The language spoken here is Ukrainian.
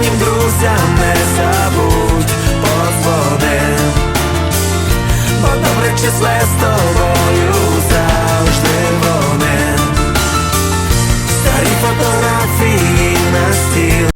Справжнім друзям не забудь позвони, Бо добре числе з тобою